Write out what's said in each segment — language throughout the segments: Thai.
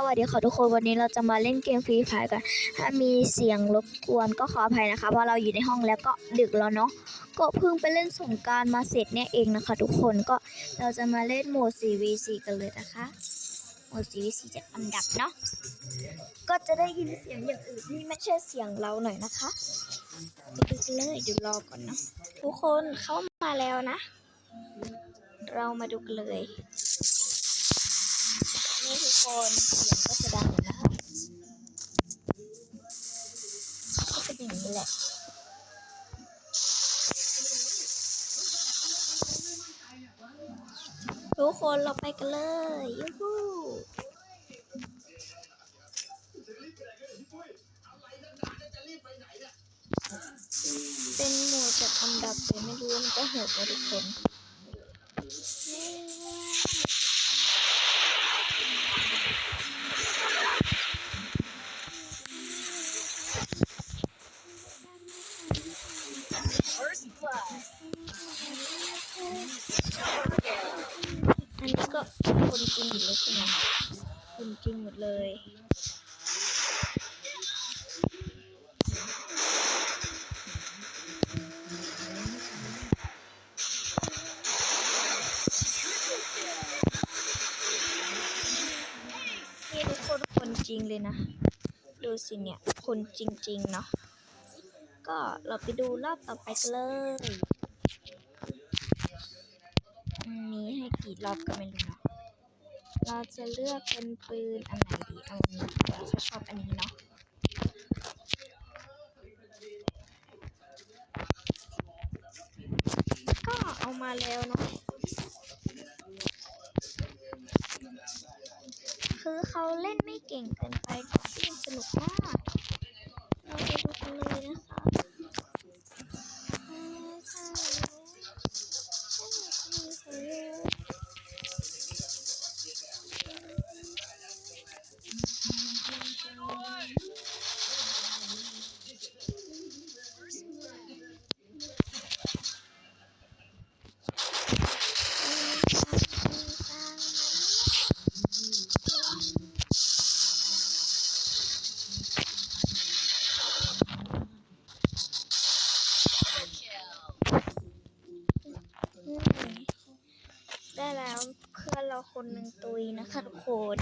สวัสดีค่ะทุกคนวันนี้เราจะมาเล่นเกมฟรีไฟกัน ถ้ามีเสียงรบกวนก็ขออภัยนะคะ เพราะเราอยู่ในห้องแล้วก็ดึกแล้วเนาะก็เพิ่งไปเล่นสงการมาเสร็จเนี่ยเองนะคะ ทุกคนก็เราจะมาเล่นโหมด 4v4 กันเลยนะคะโหมด 4v4 จะอันดับเนาะก็จะได้ยินเสียงอย่างอื่นที่ไม่ใช่เสียงเราหน่อยนะคะดูเลยเดี๋ยวรอก่อนเนาะทุกคนเข้ามาแล้วนะ เรามาดูกันเลยีทุกคนเสียงก็จะดังนะก็เป็นอย่างนี้แหละทุกคนเราไปกันเลยยูฮูเป็นหมูจัดอันดับแต่ไม่รู้มันจะโหดไหมทุกคนอัน คนจริงหมดเลยใช่ไหมคนจริงหมดเลยนี่ทุกคนคนจริงเลยนะ ดูสิเนี่ย คนจริง ๆ เนาะก็เราไปดูรอบต่อไปกันเลยมีให้กี่รอบก็ไม่รู้เนาะ เราจะเลือกเป็นปืนอันไหนดีเอาอันนี้ดีกว่าชอบอันนี้เนาะก็เอามาแล้วเนาะคือเขาเล่นไม่เก่งเกินไปเล่สนุกมากเราไปดูกันเลยนะคะ ได้แล้วเพื่อนเราคนหนึ่งตุยนะคะทุกคน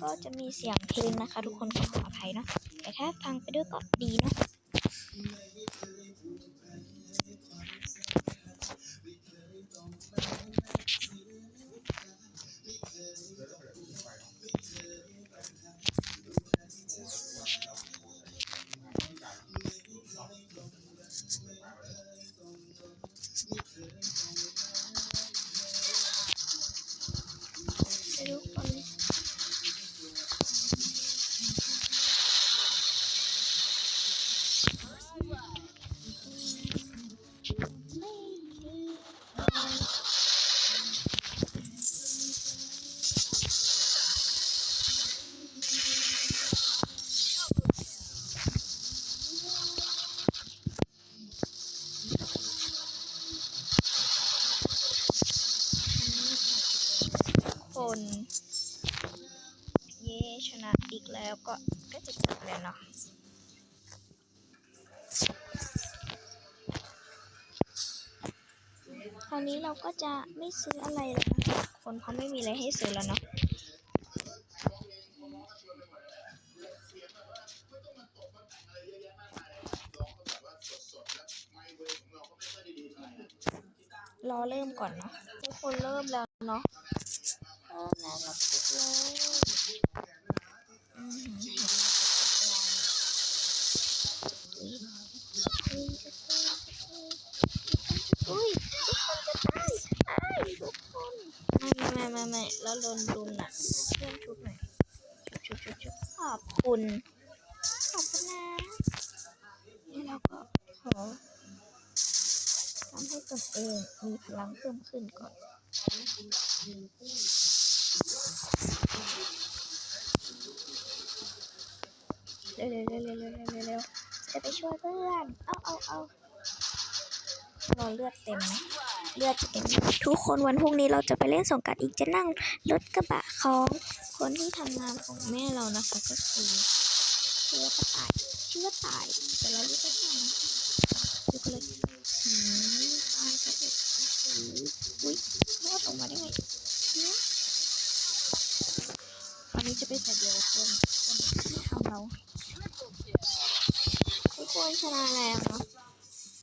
ก็จะมีเสียงเพลงนะคะ ทุกคนขออภัยเนาะแต่ถ้าฟังไปด้วยก็ดีเนาะ เย่ชนะอีกแล้วก็ก็จะจบแล้วเนาะคราวนี้เราก็จะไม่ซื้ออะไรแล้วนะคะคนเพราะไม่มีอะไรให้ซื้อแล้วเนาะรอเริ่มก่อนเนาะทุกคนเริ่มแล้วเนาะ เริ่มแล้วเราปิดเลยอือหืออุ้ยทุกคนจะตายตายทุกคนไม่ไม่ไม่ไม่แล้วโดนรุมน่ะเพื่อนชุบหน่อยชุบชุบชุบขอบคุณขอบคุณนะนี่เราก็ขอทำให้ตนเองมีพลังเพิ่มขึ้นก่อน ช่วยเพื่อน เอาเอาเอารอเลือดเต็ม เลือดเต็ม ทุกคนวันพรุ่งนี้เราจะไปเล่นสงการอีกจะนั่งรถกระบะของคนที่ทำงานของแม่เรานะคะก็คือชื่อว่ากระต่ายชื่อว่าต่ายแต่เราเรียกกระต่ายนะดูกันเลยหืมตายเขาเด็กอุ้ยรอดออกมาได้ไงวันนี้จะไปใส่เดียวคนคนที่ทำเรา ทุกคนชนะแล้วเนาะ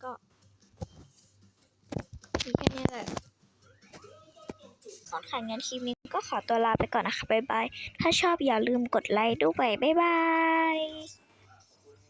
ก็มีแค่นี้แหละก่อนขายงานคลิปนี้ก็ขอตัวลาไปก่อนนะคะ บ๊ายบาย ถ้าชอบอย่าลืมกดไลค์ด้วย บ๊ายบาย